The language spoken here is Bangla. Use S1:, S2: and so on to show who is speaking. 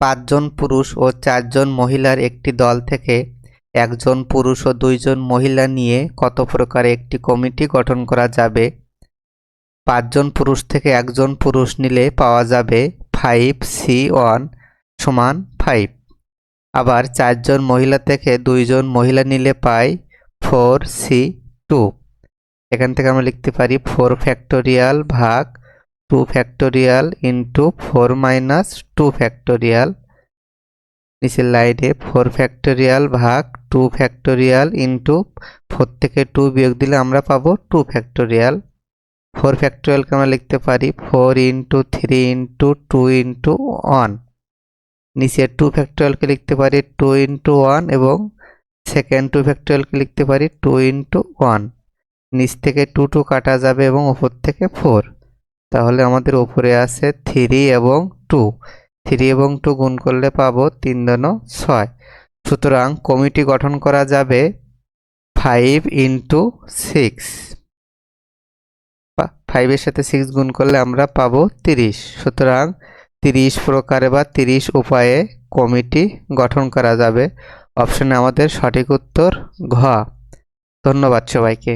S1: পাঁচজন পুরুষ ও চারজন মহিলার একটি দল থেকে একজন পুরুষ ও দুইজন মহিলা নিয়ে কত প্রকার একটি কমিটি গঠন করা যাবে? পাঁচজন পুরুষ থেকে একজন পুরুষ নিলে পাওয়া যাবে ফাইভ সি ওয়ান সমান ফাইভ। আবার চারজন মহিলা থেকে দুইজন মহিলা নিলে পাই ফোর সি টু। এখান থেকে আমরা লিখতে পারি ফোর ফ্যাক্টোরিয়াল ভাগ two factorial into four minus two factorial নিচের লাইনে ফোর ফ্যাক্টোরিয়াল ভাগ টু ফ্যাক্টোরিয়াল ইন্টু ফোর থেকে টু বিয়োগ দিলে আমরা পাবো টু ফ্যাক্টোরিয়াল ফোর ফ্যাক্টোরিয়ালকে আমরা লিখতে পারি four into three into two into one নিচে টু ফ্যাক্টোরিয়ালকে লিখতে পারি টু ইন্টু ওয়ান এবং সেকেন্ড টু ফ্যাক্টোরিয়ালকে লিখতে পারি টু ইন্টু ওয়ান নিচ থেকে টু টু কাটা যাবে এবং ওপর থেকে ফোর তাহলে আমাদের উপরে আছে থ্রি এবং টু থ্রি এবং টু গুণ করলে পাবো তিন দন ছয়। সুতরাং কমিটি গঠন করা যাবে ফাইভ ইন্টু সিক্স ফাইভের সাথে সিক্স গুণ করলে আমরা পাবো তিরিশ। সুতরাং তিরিশ প্রকারে বা তিরিশ উপায়ে কমিটি গঠন করা যাবে। অপশানে আমাদের সঠিক উত্তর ঘ। ধন্যবাদ সবাইকে।